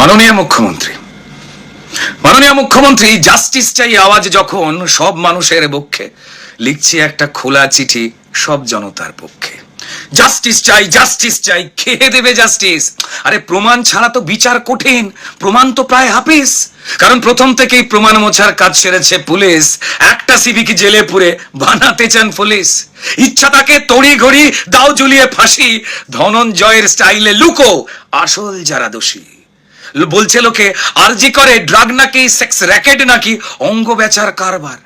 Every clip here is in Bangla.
মাননীয় মুখ্যমন্ত্রী মাননীয় মুখ্যমন্ত্রী জাস্টিস চাই আওয়াজ যখন সব মানুষের পক্ষে লিখছি একটা খোলা চিঠি সব জনতার পক্ষে। জাস্টিস চাই জাস্টিস চাই খেয়ে দেবে জাস্টিস আরে প্রমাণ ছাড়া তো বিচার কঠিন, প্রমাণ তো প্রায় হাফিস কারণ প্রথম থেকেই প্রমাণ মোছার কাজ সেরেছে পুলিশ। একটা সিভিকে জেলে পুরে বানাতে চান পুলিশ। ইচ্ছা তাকে তড়ি ঘড়ি, দাও ঝুলিয়ে ফাঁসি, ধনঞ্জয়ের স্টাইলে লুকো, আসল যারা দোষী। বলছে লোকে আরজি করে, ড্রাগ নাকি, সেক্স র্যাকেট নাকি, অঙ্গ বেচার কারবার।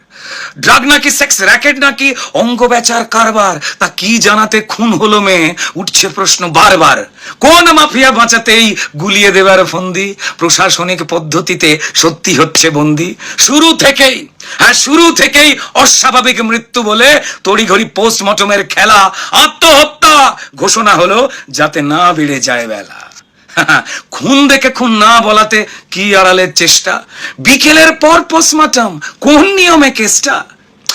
ড্রাগ নাকি, সেক্স র্যাকেট নাকি, অঙ্গ বেচার কারবার। তা কি জানাতে খুন হলো মেয়ে? উঠছে প্রশ্ন বারবার। কোন মাফিয়া বাঁচাতেই গুলিয়ে দেবার ফন্দি? প্রশাসনিক পদ্ধতিতে সত্যি হচ্ছে বন্দি? শুরু থেকেই হ্যাঁ শুরু থেকেই অস্বাভাবিক মৃত্যু বলে তড়িঘড়ি পোস্টমর্টমের খেলা, আত্মহত্যা ঘোষণা হলো যাতে না বেড়ে যায় বেলা। খুন দেখে খুন না বলাতে কি আড়ালের চেষ্টা? বিকেলের পর পোস্টমর্টম কোন নিয়মে কেসটা?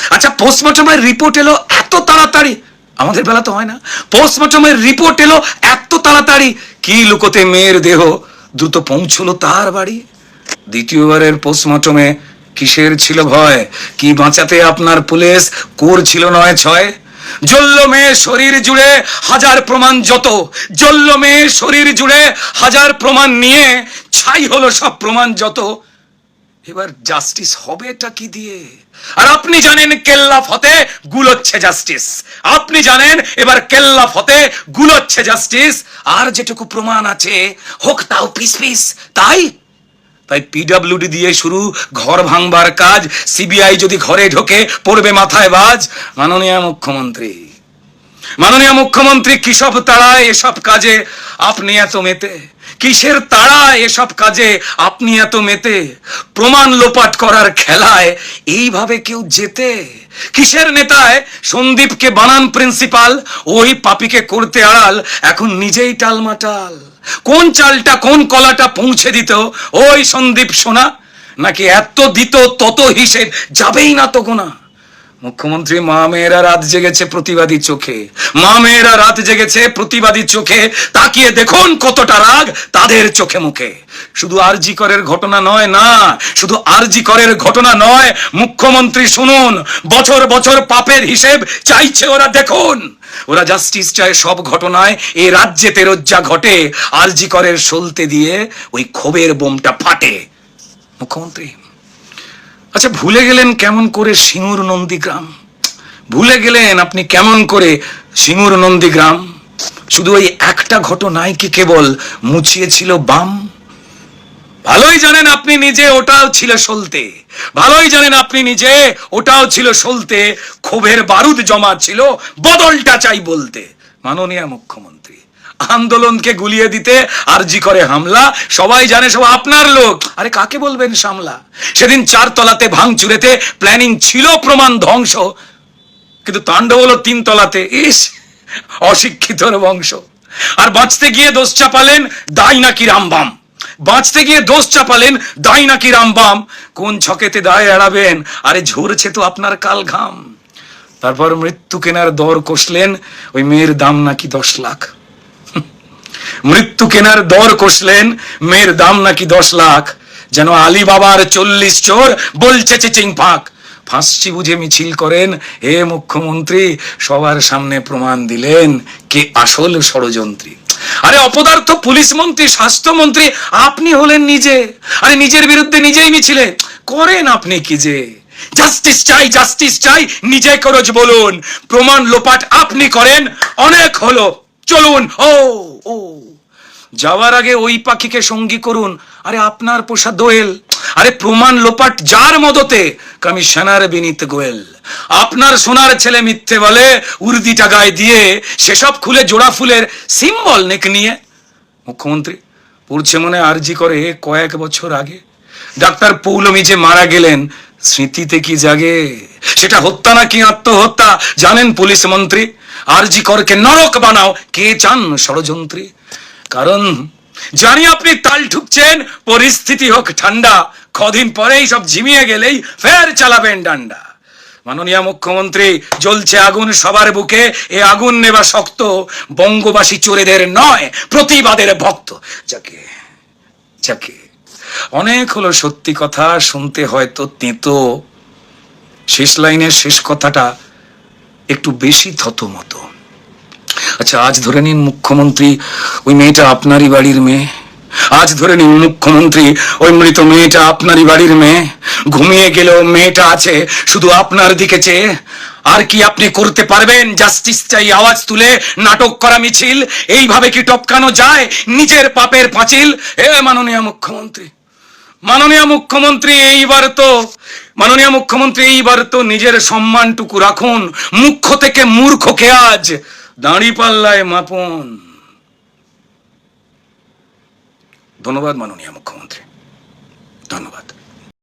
আচ্ছা পোস্টমর্টমের রিপোর্ট এলো এত তাড়াতাড়ি। আমাদের বেলা তো হয় না। পোস্টমর্টমের রিপোর্ট এলো এত তাড়াতাড়ি। কি লুকোতে মেয়ের দেহ? দ্রুত পৌঁছলো তার বাড়ি। দ্বিতীয়বারের পোস্টমর্টমে কিসের ছিল ভয়? কি বাঁচাতে আপনার পুলিশ? কোর ছিল নয় ছয়? জ্বলল মেয়ে শরীর জুড়ে হাজার প্রমাণ যত। জ্বলল মেয়ে শরীর জুড়ে হাজার প্রমাণ নিয়ে ছাই হলো সব প্রমাণ যত। এবার জাস্টিস হবে এটা কি দিয়ে? আর আপনি জানেন কেল্লা ফতে গুলোচ্ছে জাস্টিস আপনি জানেন এবার কেল্লা ফতে গুলোচ্ছে জাস্টিস আর যেটুকু প্রমাণ আছে, হোক তাও পিস পিস, তাই তাই পিডব্লিউডি দিয়ে শুরু, ঘর ভাঙবার কাজ সিবিআই যদি ঘরে ঢোকে, পড়বে মাথায় বাজ। মাননীয় মুখ্যমন্ত্রী মাননীয় মুখ্যমন্ত্রী কিসব তাড়ায় এসব কাজে আপনি এত মেতে। কিসের তাড়ায় এসব কাজে আপনি এত মেতে? প্রমাণ লোপাট করার খেলায় এইভাবে কেউ যেতে কিসের নেতায় সন্দীপকে বানান প্রিন্সিপাল? ওই পাপিকে করতে আড়াল, এখন নিজেই টালমাটাল। কোন চালটা, কোন কলাটা পৌঁছে দিত? ওই সন্দীপ সোনা, নাকি এত দিত, তত হিসেব যাবেই না তো গোনা? মুখ্যমন্ত্রী, মা মেয়েরা রাত জেগেছে প্রতিবাদী চোখে। মা মেয়েরা রাত জেগেছে প্রতিবাদী চোখে। তাকিয়ে দেখুন কতটা রাগ তাদের চোখে মুখে। শুধু আরজি করের ঘটনা নয় না, শুধু আরজি করের ঘটনা নয়, মুখ্যমন্ত্রী শুনুন, বছর বছর পাপের হিসেব চাইছে ওরা, দেখুন। ওরা জাস্টিস চায় সব ঘটনায়, এ রাজ্যে তেরজ্জা ঘটে, আরজি করের সলতে দিয়ে ওই ক্ষোভের বোমটা ফাটে। মুখ্যমন্ত্রী আচ্ছা ভুলে গেলেন কেমন করে সিঙ্গুর নন্দীগ্রাম? ভুলে গেলেন আপনি কেমন করে সিঙ্গুর নন্দীগ্রাম? শুধু ওই একটা ঘটনায় কি কেবল মুছিয়েছিল বাম? ভালোই জানেন আপনি নিজে ওটাও ছিল সলতে। ভালোই জানেন আপনি নিজে ওটাও ছিল সলতে। ক্ষোভের বারুদ জমা ছিল বদলটা চাই বলতে। মাননীয় মুখ্যমন্ত্রী আন্দোলনকে গুলিয়ে দিতে আরজি করে হামলা। সবাই জানে সব আপনার লোক। আরে কাকে বলবেন সামলা? সেদিন চার তলাতে ভাঙচুরেতে প্ল্যানিং ছিল, প্রমাণ ধ্বংস। কিন্তু তাণ্ডব হলো তিন তলাতে ইস, অশিক্ষিতর বংশ। আর বাঁচতে গিয়ে দোষ চাপালেন দায় নাকি রামবাম বাঁচতে গিয়ে দোষ চাপালেন দায় নাকি রামবাম কোন ছকেতে দায় এড়াবেন? আরে ঝরছে তো আপনার কাল ঘাম তারপর মৃত্যু কেনার দর কষলেন ওই মেয়ের দাম নাকি দশ লাখ। মৃত্যু কেনার দর কষলেন, মেয়ের দাম নাকি দশ লাখ। যেন আলী বাবার চল্লিশ চোর বলছে চিচিং ফাঁক। ফাঁসছি বুঝে মিছিল করেন, হে মুখ্যমন্ত্রী, সবার সামনে প্রমাণ দিলেন কে আসল ষড়যন্ত্রী। আরে অপদার্থ পুলিশ মন্ত্রী স্বাস্থ্যমন্ত্রী আপনি হলেন নিজে। আরে নিজের বিরুদ্ধে নিজেই মিছিলে। করেন আপনি কি যে? জাস্টিস চাই জাস্টিস চাই, নিজে করজ বলুন। প্রমাণ লোপাট আপনি করেন, অনেক হলো। চলুন, ও ও। যাওয়ার আগে ওই পাখিকে সঙ্গী করুন। আরে আপনার পোষা দোয়েল। আরে প্রমাণ লোপাট যার মদতে কমিশনার বিনীত গোয়েল। আপনার সোনার ছেলে মিথ্যে বলে উর্দিটা গায়ে দিয়ে সেসব খুলে জোড়া ফুলের সিম্বল নেক নিয়ে। মুখ্যমন্ত্রী, পড়ছে মনে আরজি করে কয়েক বছর আগে। ডাক্তার পৌলমী যে মারা গেলেন, স্মৃতিতে কি জাগে? সেটা হত্যা নাকি আত্মহত্যা? জানেন পুলিশ মন্ত্রী, আরজি করকে নরক বানাও, কে চান ষড়যন্ত্রী? কারণ জানি আপনি তাল ঠুকছেন, পরিস্থিতি হোক ঠান্ডা, কদিন পরেই সব ঝিমিয়ে গেলেই ফের চালাবেন ডান্ডা। মাননীয় মুখ্যমন্ত্রী, জ্বলছে আগুন সবার বুকে, এ আগুন নেবা শক্ত, বঙ্গবাসী চোরেদের নয়, প্রতিবাদের ভক্ত। যাকে যাকে, অনেক হলো সত্যি কথা, শুনতে হয়তো তেতো। শেষ লাইনের শেষ কথাটা একটু বেশি থতমতো। আচ্ছা আজ ধরে নিন মুখ্যমন্ত্রী ওই মেয়েটা আপনারই বাড়ির মেয়ে। আজ ধরে নিন মুখ্যমন্ত্রী ওই মৃত মেয়েটা আপনারই বাড়ির মেয়ে। ঘুমিয়ে গেলেও মেয়েটা আছে, শুধু আপনার দিকে চেয়ে। আর কি আপনি করতে পারবেন? জাস্টিস চাই, আওয়াজ তুলে, নাটক করা মিছিল, এইভাবে কি টপকানো যায়? নিজের পাপের পাঁচিল। এ, মাননীয় মুখ্যমন্ত্রী মাননীয় মুখ্যমন্ত্রী, এইবার তো, মাননীয় মুখ্যমন্ত্রী, এইবার তো নিজের সম্মানটুকু রাখুন। মুখ্য থেকে মূর্খকে আজ? দাঁড়ি পাল্লায় মাপুন। ধন্যবাদ মাননীয় মুখ্যমন্ত্রী। ধন্যবাদ।